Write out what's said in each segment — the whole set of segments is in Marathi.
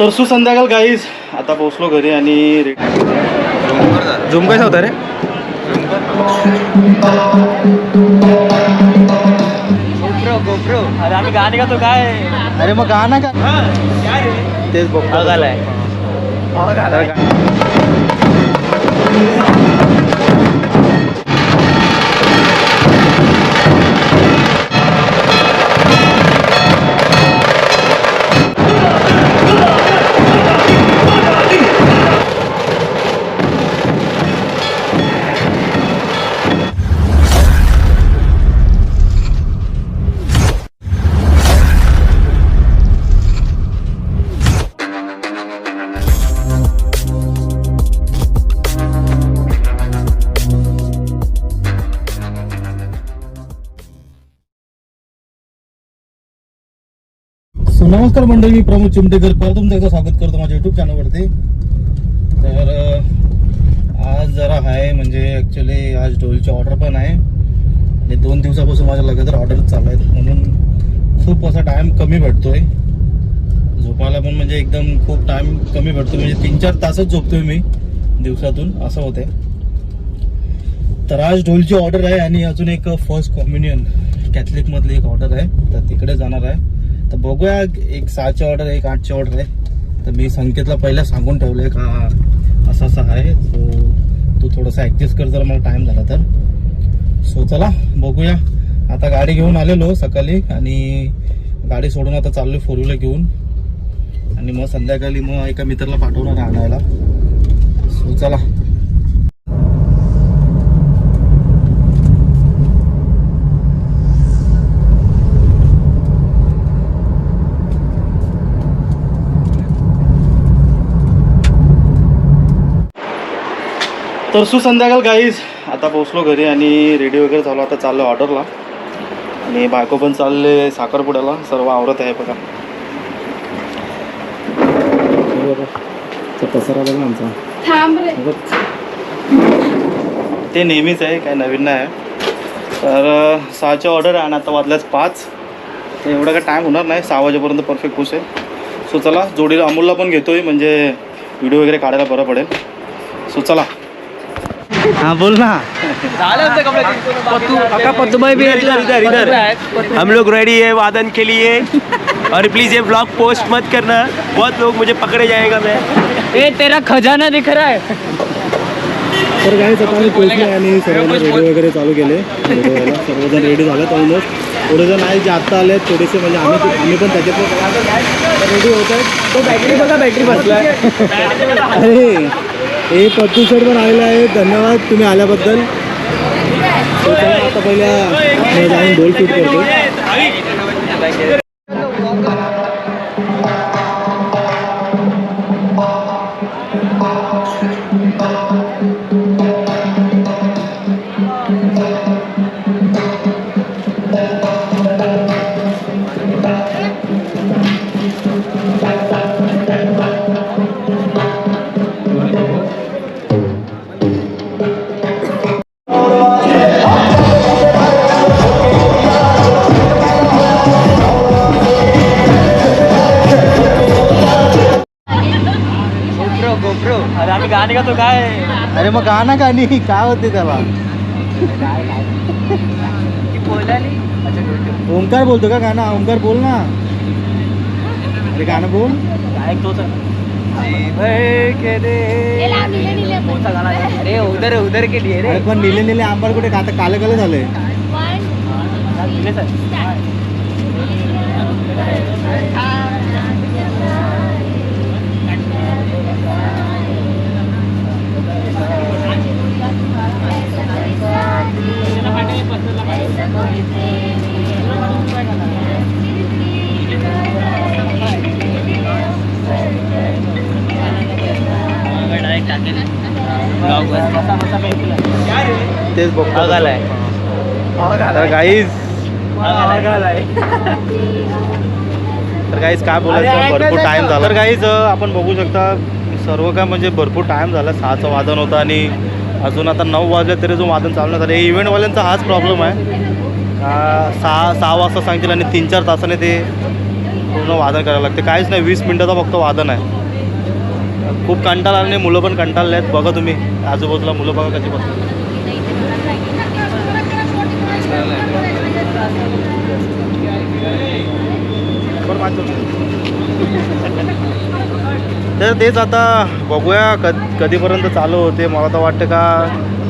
तर सुसंध्याकाळ गाईज आता पोचलो घरी आणि रे- झुम कसा होता रे? अरे आम्ही गाणे गातो काय? अरे मग गाणं का? तेच बघतो. तर गा- नमस्कार मंडळी मी प्रमोद चिमटेकर परत तुमचं एकदा स्वागत करतो माझ्या युट्यूब चॅनलवरती तर आज जरा आहे म्हणजे ॲक्च्युली आज डोलची ऑर्डर पण आहे. आणि दोन दिवसापासून माझ्या लगातार ऑर्डर चालू आहेत. म्हणून खूप असा टाईम कमी भेटतोय. झोपायला पण म्हणजे एकदम खूप टाईम कमी भेटतो म्हणजे तीन चार तासच झोपतोय मी दिवसातून असं होतंय. तर आज ढोलची ऑर्डर आहे आणि अजून एक फर्स्ट कॉम्युनियन कॅथलिकमधली एक ऑर्डर आहे. तर तिकडे जाणार आहे. तर बघूया एक सहाची ऑर्डर आहे एक आठची ऑर्डर आहे. तर मी संकेतला पहिला सांगून ठेवलं आहे का असं असं आहे. सो तू थोडंसं ॲडजस्ट कर जर मला टाईम झाला तर. सो चला बघूया. आता गाडी घेऊन आलेलो सकाळी आणि गाडी सोडून आता चाललो फोर व्हीलर घेऊन. आणि मग संध्याकाळी मग एका मित्राला पाठवणार आणायला. सो चला. तर सुसंध्याकाळ गाईज आता पोचलो घरी आणि रेडी वगैरे झालो. आता चाललो ऑर्डरला आणि बायको पण चालले साखरपुड्याला. सर्व आवरत आहे बघा. हे पसारा बघा आमचा. थांब रे. ते नेहमीच आहे काय नवीन नाही आहे. तर सहाची ऑर्डर आहे आणि आता वाजल्याच पाच. तर एवढा काय टाईम होणार नाही. सहा वाजेपर्यंत परफेक्ट पोचेल सो चला जोडीला अमोलला पण घेतोय. म्हणजे व्हिडिओ वगैरे काढायला बरं पडेल. सो चला. हाँ बोल ना पत्तूबाई भी इधर इधर इधर हम लोग रेडी है वादन के लिए और प्लीज़ ये ब्लॉग पोस्ट मत करना बहुत लोग मुझे पकड़े जाएगा मैं ए तेरा खजाना दिख रहा है तर काय आणि सर्वांना वगैरे चालू केले. सर्वजण रेडी झालेत ऑलमोस्ट थोडे जण आहेत जे आत्ता आले थोडेसे म्हणजे आम्ही आम्ही पण त्याच्यात रेडी होत आहेत तो बॅटरी बघा बॅटरी बसलाय अरे हे पत्तू सर पण आलेलं आहे धन्यवाद तुम्ही आल्याबद्दल. आता पहिल्या जाऊन डोल करतो अरे आम्ही गाणे गातो काय? अरे मग गाणं गाणी काय होते त्याला? ओंकार बोलतो का गाणं? ओंकार बोल ना. अरे गाणं बोल. काय तोच? अरे उधर उधर के लिए रे. अरे पण निले निले आंबार कुठे? आता काले काले झाले तेच बघतो. बघायलाय तर गाईज तर गाईज काय बोलायचं? भरपूर टाइम झाला. तर गाईज आपण बघू शकता सर्व काय म्हणजे भरपूर टाइम झाला. सहाचं वादन होतं आणि अजून आता नऊ वाजले तरी जो वादन चालू नाही झालं हे इव्हेंटवाल्यांचा हाच प्रॉब्लेम आहे. सहा सहा वाजता सांगतील आणि तीन चार तासाने ते पूर्ण वादन करायला लागते. काहीच नाही वीस मिनटाचा फक्त वादन आहे. खूप कंटाळा आणि नाही मुलं पण कंटाळले आहेत. बघा तुम्ही आजूबाजूला मुलं बघा कशी बसतात. तर तेच आता बघूया क कधीपर्यंत चालू होते. मला तर वाटतं का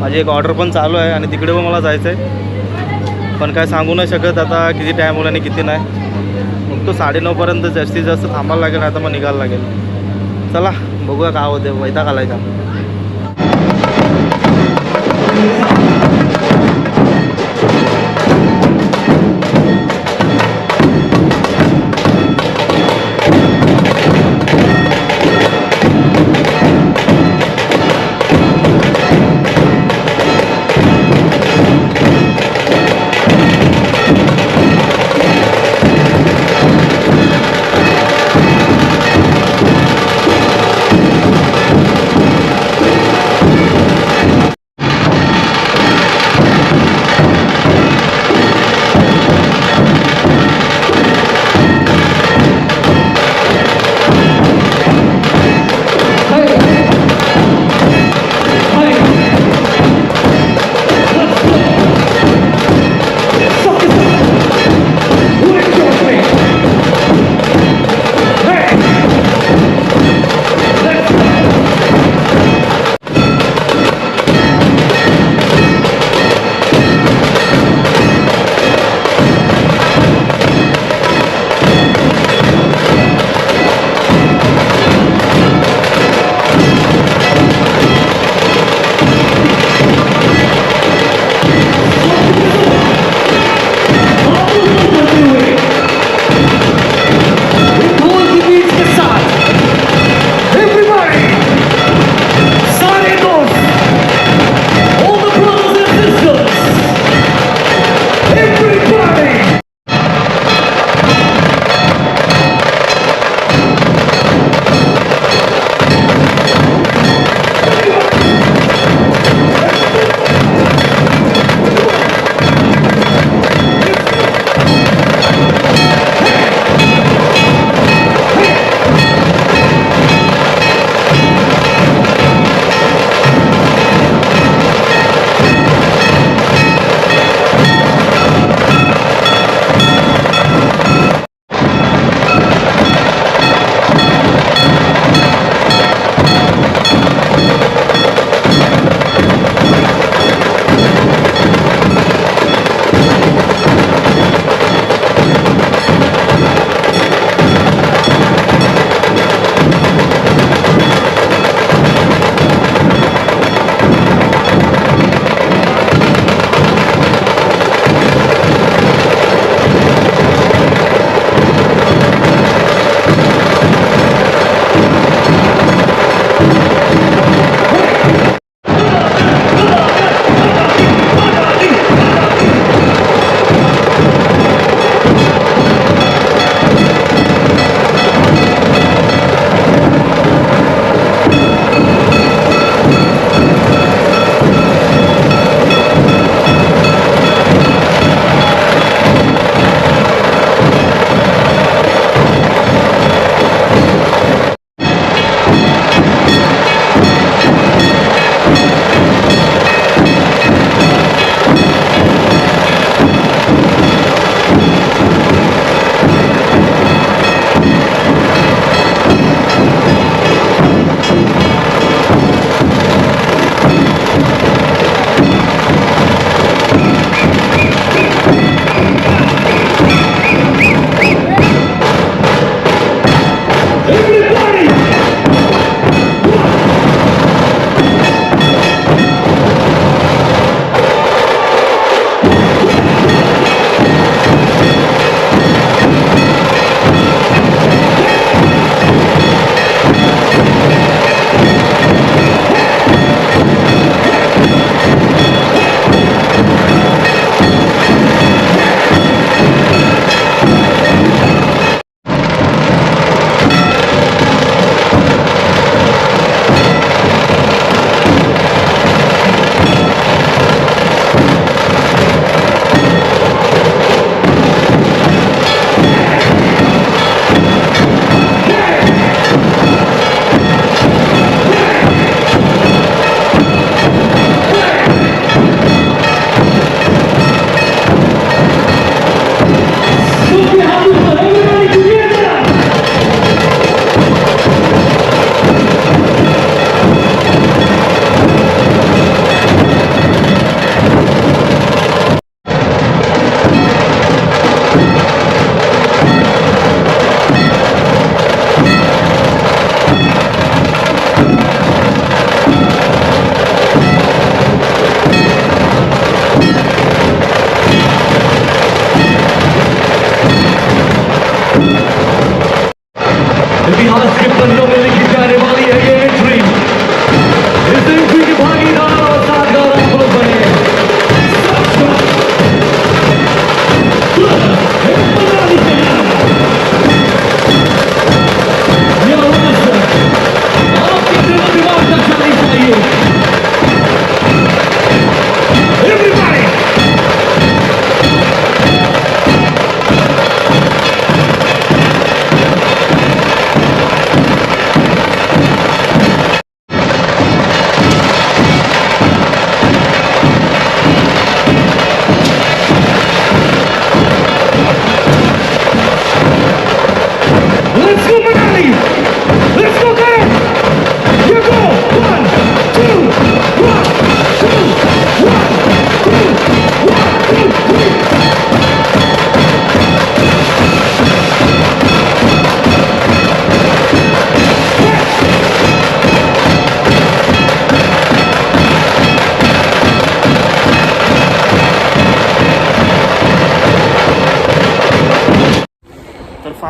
माझी एक ऑर्डर पण चालू आहे आणि तिकडे पण मला जायचं आहे पण काय सांगू नाही शकत आता किती टाईम होईल आणि किती नाही. मग तो साडेनऊपर्यंत जास्तीत जास्त थांबायला लागेल आता मग निघायला लागेल. चला बघूया काय होते वैताग घालायचा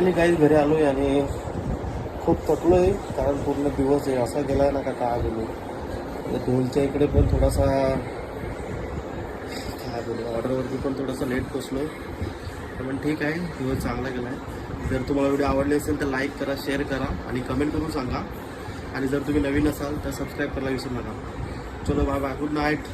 फायनली काहीच घरी आलो आहे आणि खूप थकलो आहे कारण पूर्ण दिवस आहे असा गेला आहे ना का काय बोलू. तर ढोलच्या इकडे पण थोडासा काय बोलू ऑर्डरवरती पण थोडासा लेट पोचलो आहे पण ठीक आहे दिवस चांगला गेला आहे जर तुम्हाला व्हिडिओ आवडले असेल तर लाईक करा शेअर करा आणि कमेंट करून सांगा. आणि जर तुम्ही नवीन असाल तर सबस्क्राईब करायला विसरू नका. चलो बाय बाय गुड नाईट